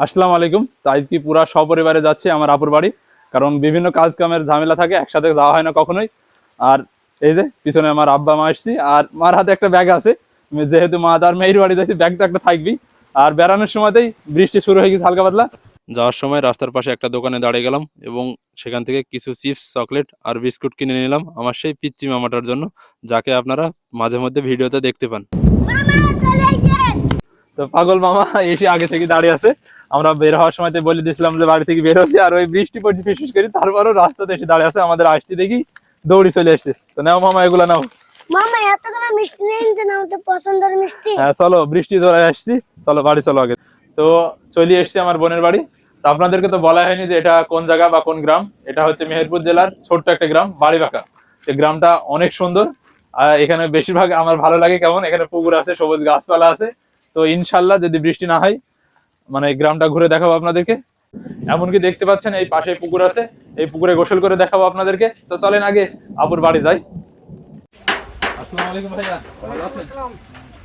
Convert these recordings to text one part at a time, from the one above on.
আসসালামু আলাইকুম। তো আজকে পুরা সপরিবারে যাচ্ছি আমার আপুর বাড়ি কারণ বিভিন্ন কাজ কামের ঝামেলা থাকে একসাথে যাওয়া হয় না কখনোই। আর এই যে পিছনে আমার আব্বা মা আসছি আর মার হাতে একটা ব্যাগ আছে। যেহেতু মা তার মেয়ের বাড়ি যাচ্ছি ব্যাগ তো একটা থাকবেই। আর বেড়ানোর সময়তেই বৃষ্টি শুরু হয়ে গেছে হালকা পাতলা। যাওয়ার সময় রাস্তার পাশে একটা দোকানে দাঁড়িয়ে গেলাম এবং সেখান থেকে কিছু চিপস চকলেট আর বিস্কুট কিনে নিলাম আমার সেই পিচ্চি মামাটার জন্য যাকে আপনারা মাঝে মধ্যে ভিডিওতে দেখতে পান। তো পাগল মামা এসে আগে থেকে দাঁড়িয়ে আছে। আমরা বের হওয়ার সময় তো বলে দিয়েছিলাম যে বাড়ি থেকে বের হচ্ছে আর ওই বৃষ্টি পড়ছে ফিসফিস করি তারপরও রাস্তাতে এসে দাঁড়িয়ে আছে আমাদের আসতে দেখি দৌড়ি চলে আসছে তো নাও মামা এগুলো নাও। মামা এতগুলো মিষ্টি নিতে না আমাদের পছন্দের মিষ্টি। হ্যাঁ চলো বৃষ্টি ধরে আসছি চলো বাড়ি চলো আগে। তো চলে এসছি আমার বোনের বাড়ি। তো আপনাদেরকে তো বলা হয়নি যে এটা কোন জায়গা বা কোন গ্রাম এটা হচ্ছে মেহেরপুর জেলার ছোট্ট একটা গ্রাম বাড়িবাঁকা। এই গ্রামটা অনেক সুন্দর আর এখানে বেশিরভাগ আমার ভালো লাগে কেমন? এখানে পুকুর আছে সবুজ গাছপালা আছে। তো ইনশাল্লাহ যদি বৃষ্টি না হয় মানে গ্রামটা ঘুরে দেখাবো আপনাদেরকে। এমনকি দেখতে পাচ্ছেন এই পাশে পুকুর আছে এই পুকুরে গোসল করে দেখাবো আপনাদেরকে। তো চলেন আগে আপুর বাড়ি যাই। আসসালামু আলাইকুম ভাইয়া। ভালো আছেন?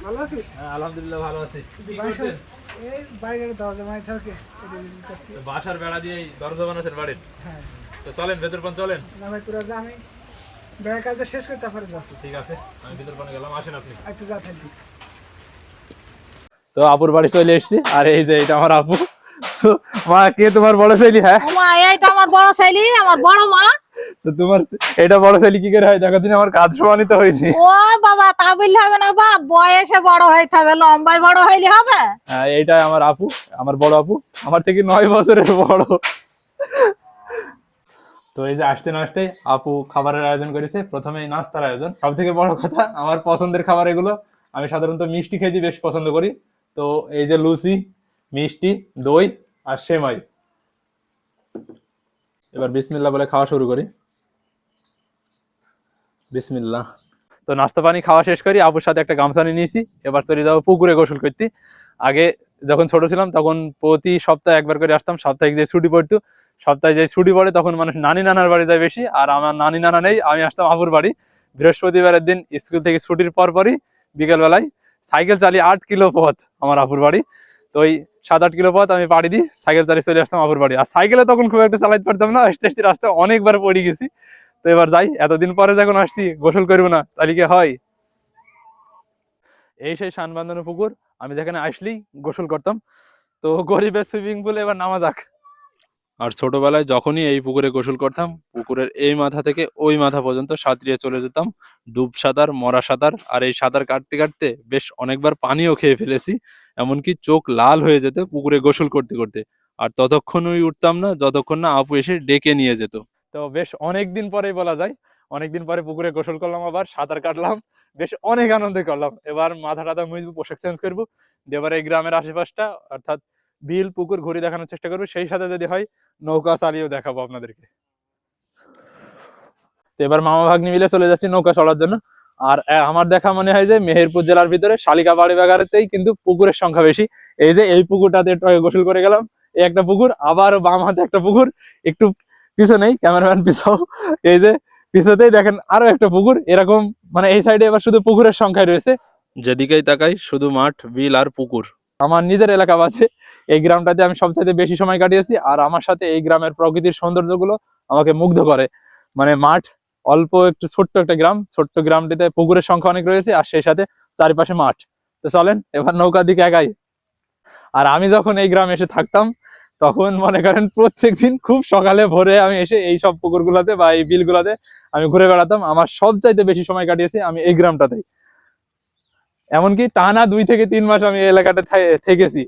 ভালো আছিস? হ্যাঁ আলহামদুলিল্লাহ ভালো আছি। কি করছেন? এই বাইরের দরজা মাই থাকে এটা নিতেছি। তো বাসার বেড়া দিয়ে দরজা বানাচ্ছেন বাড়ির? হ্যাঁ। তো চলেন ভেতর পান চলেন। না ভাই তোরা যা আমি কাজটা শেষ করে তারপরে ঠিক আছে আমি ভেতর পানে গেলাম আসেন আপনি। একটু যা থাকবি তো আপুর বাড়ি চলে এসেছি। আর এই যে এটা আমার আপু। তো মা কে তোমার বড় ছেলে? হ্যাঁ। মা এইটা আমার বড় ছেলে আমার বড় মা। তো তোমার এটা বড় কি করে হয়? দেখো দিন আমার কাজ সমানিত ও বাবা তা বললে হবে না বা বয়সে বড় হইতে হবে লম্বায় বড় হইলে হবে? হ্যাঁ আমার আপু আমার বড় আপু। আমার থেকে নয় বছরের বড়। তো এই যে আসতে আসতে আপু খাবারের আয়োজন করেছে। প্রথমে নাস্তার আয়োজন। সব থেকে বড় কথা আমার পছন্দের খাবার এগুলো। আমি সাধারণত মিষ্টি খেতে বেশ পছন্দ করি। তো এই যে লুচি, মিষ্টি, দই আর সেমাই। এবার বিসমিল্লা বলে খাওয়া শুরু করি। বিসমিল্লা তো নাস্তা পানি খাওয়া শেষ করি আপুর সাথে একটা গামছা নিয়ে নিয়েছি। এবার চলে যাব পুকুরে গোসল করতে। আগে যখন ছোট ছিলাম তখন প্রতি সপ্তাহে একবার করে আসতাম সাপ্তাহিক যে ছুটি পড়তো, সপ্তাহে যে ছুটি পড়ে তখন মানুষ নানি নানার বাড়ি যায় বেশি, আর আমার নানি নানা নেই, আমি আসতাম আপুর বাড়ি। বৃহস্পতিবারের দিন স্কুল থেকে ছুটির পর পরই বিকেলবেলায় সাইকেল চালিয়ে আট কিলো পথ আমার আপুর বাড়ি। তো ওই সাত আট কিলো পথ আমি পাড়ি দিই, সাইকেল চালিয়ে চলে আসতাম আপুর বাড়ি। আর সাইকেলে তখন খুব একটা চালাইতে পারতাম না, আসতে আসতে রাস্তায় অনেকবার পড়ে গেছি। তো এবার যাই, এতদিন পরে যখন আসছি, গোসল করব না, তাহলে কি হয়? এই সেই শানবান্ধন পুকুর, আমি যেখানে আসলেই গোসল করতাম। তো গরিবের সুইমিং পুলে এবার নামা যাক। আর ছোটবেলায় যখনই এই পুকুরে গোসল করতাম, পুকুরের এই মাথা থেকে ওই মাথা পর্যন্ত সাঁতরিয়ে চলে যেতাম। ডুব সাঁতার, মরা সাঁতার আর এই সাঁতার কাটতে কাটতে বেশ অনেকবার পানিও খেয়ে ফেলেছি, এমনকি চোখ লাল হয়ে যেত পুকুরে গোসল করতে করতে। আর ততক্ষণই উঠতাম না, যতক্ষণ না আপু এসে ডেকে নিয়ে যেত। তো বেশ অনেক দিন পরেই বলা যায় অনেক দিন পরে পুকুরে গোসল করলাম আবার, সাঁতার কাটলাম, বেশ অনেক আনন্দ করলাম। এবার মাথা টাথা পোশাক চেঞ্জ করব, এবার এই গ্রামের আশেপাশটা, অর্থাৎ বিল, পুকুর ঘুরে দেখানোর চেষ্টা করব। সেই সাথে যদি হয়, নৌকা চালিয়েও দেখাবো আপনাদেরকে। তো এবার মামা ভাগ্নি মিলে চলে যাচ্ছি নৌকা চড়ার জন্য। আর আমার দেখা মনে হয় যে মেহেরপুর জেলার ভিতরে শালিকা বাড়ি বাগারেতেই কিন্তু পুকুরের সংখ্যা বেশি। এই যে এই পুকুরটাতে গোসল করে গেলাম। এই একটা পুকুর, আবার বাম হাতে একটা পুকুর। একটু পিছনেই, ক্যামেরাম্যান পিছাও। এই যে পিছতেই দেখেন আরও একটা পুকুর। এরকম মানে এই সাইডে এবার শুধু পুকুরের সংখ্যায় রয়েছে। যেদিকেই তাকাই, শুধু মাঠ, বিল আর পুকুর। আমার নিজের এলাকা আছে এই গ্রামটাতে আমি সবচেয়ে বেশি সময় কাটিয়েছি আর আমার সাথে এই গ্রামের প্রকৃতির সৌন্দর্যগুলো আমাকে মুগ্ধ করে। মানে মাঠ অল্প একটু ছোট্ট একটা গ্রাম, ছোট্ট গ্রামটিতে পুকুরের সংখ্যা অনেক রয়েছে আর সেই সাথে চারিপাশে মাঠ। তো চলেন, এবার নৌকার দিকে একাই আর আমি যখন এই গ্রামে এসে থাকতাম, তখন মনে করেন প্রত্যেক দিন খুব সকালে ভোরে আমি এসে এই সব পুকুরগুলোতে বা এই বিলগুলোতে আমি ঘুরে বেড়াতাম। আমার সব চাইতে বেশি সময় কাটিয়েছি আমি এই গ্রামটাতেই। এমনকি টানা দুই থেকে তিন মাস আমি এই এলাকাতে থেকেছি।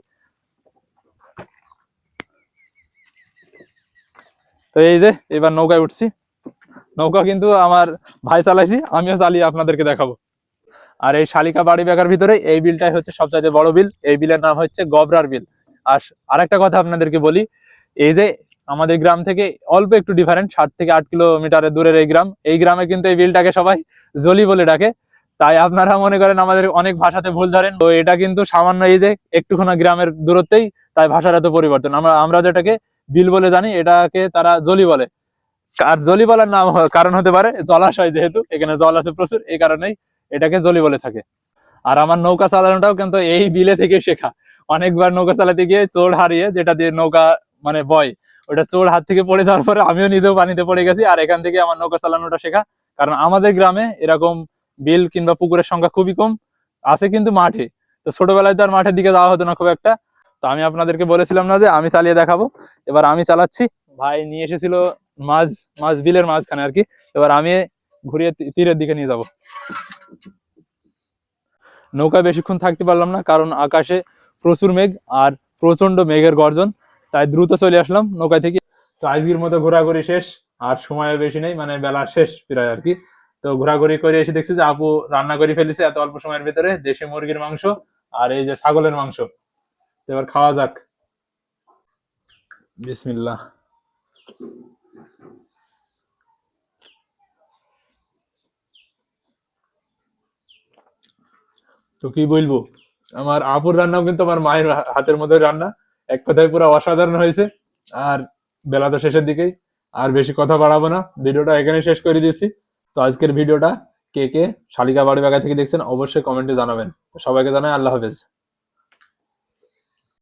তো এই যে, এবার নৌকায় উঠছি। নৌকা কিন্তু আমার ভাই চালাইছি, আমিও চালিয়ে আপনাদেরকে দেখাবো। আর এই শালিকা বাড়ি বেকার ভিতরে এই বিলটাই হচ্ছে সবচাইতে বড় বিল। এই বিলের নাম হচ্ছে গবরার বিল। আর আরেকটা কথা আপনাদেরকে বলি, এই যে আমাদের গ্রাম থেকে অল্প একটু ডিফারেন্ট ষাট থেকে আট কিলোমিটারের দূরের এই গ্রাম। এই গ্রামে কিন্তু এই বিলটাকে সবাই জলি বলে ডাকে। তাই আপনারা মনে করেন আমাদের অনেক ভাষাতে ভুল ধরেন। তো এটা কিন্তু সামান্য এই যে একটুখানি গ্রামের দূরত্বেই তাই ভাষার এত পরিবর্তন। আমরা আমরা যেটাকে বিল বলে জানি, এটাকে তারা জলি বলে। আর জলি বলার নাম কারণ হতে পারে জলাশয় যেহেতু, এখানে জল আছে প্রচুর, এই কারণেই এটাকে জলি বলে থাকে। আর আমার নৌকা চালানোটাও কিন্তু এই বিলে থেকে শেখা। অনেকবার নৌকা চালাতে গিয়ে চোর হারিয়ে যেটা দিয়ে নৌকা মানে বয়, ওটা চোর হাত থেকে পড়ে যাওয়ার পরে আমিও নিজেও পানিতে পড়ে গেছি। আর এখান থেকে আমার নৌকা চালানোটা শেখা। কারণ আমাদের গ্রামে এরকম বিল কিংবা পুকুরের সংখ্যা খুবই কম, আছে কিন্তু মাঠে। তো ছোটবেলায় তো আর মাঠের দিকে যাওয়া হতো না খুব একটা। তো আমি আপনাদেরকে বলেছিলাম না যে আমি চালিয়ে দেখাবো। এবার আমি চালাচ্ছি। ভাই নিয়ে এসেছিল মাছ মাছ বিলের মাঝখানে আর কি। এবার আমি ঘুরিয়ে তীরের দিকে নিয়ে যাব। নৌকা বেশিক্ষণ থাকতে পারলাম না, কারণ আকাশে প্রচুর মেঘ আর প্রচণ্ড মেঘের গর্জন। তাই দ্রুত চলে আসলাম নৌকা থেকে। তো আজকের মতো ঘোরাঘুরি শেষ, আর সময় বেশি নেই মানে বেলা শেষ প্রায় আর কি। তো ঘোরাঘুরি করে এসে দেখছি যে আপু রান্না করে ফেলেছে এত অল্প সময়ের ভিতরে দেশি মুরগির মাংস আর এই যে ছাগলের মাংস। এবার খাওয়া যাক। বিসমিল্লাহ। তো কি বলব? আমার আপুর রান্নাও কিন্তু আমার মায়ের হাতের মধ্যে রান্না। এক কথায় পুরো অসাধারণ হয়েছে। আর বেলা তো শেষের দিকেই। আর বেশি কথা বাড়াবো না। ভিডিওটা এখানে শেষ করে দিয়েছি। তো আজকের ভিডিওটা কে কে শালিকা বাড়ি বাগা থেকে দেখছেন, অবশ্যই কমেন্টে জানাবেন। সবাইকে জানাই আল্লাহ হাফেজ।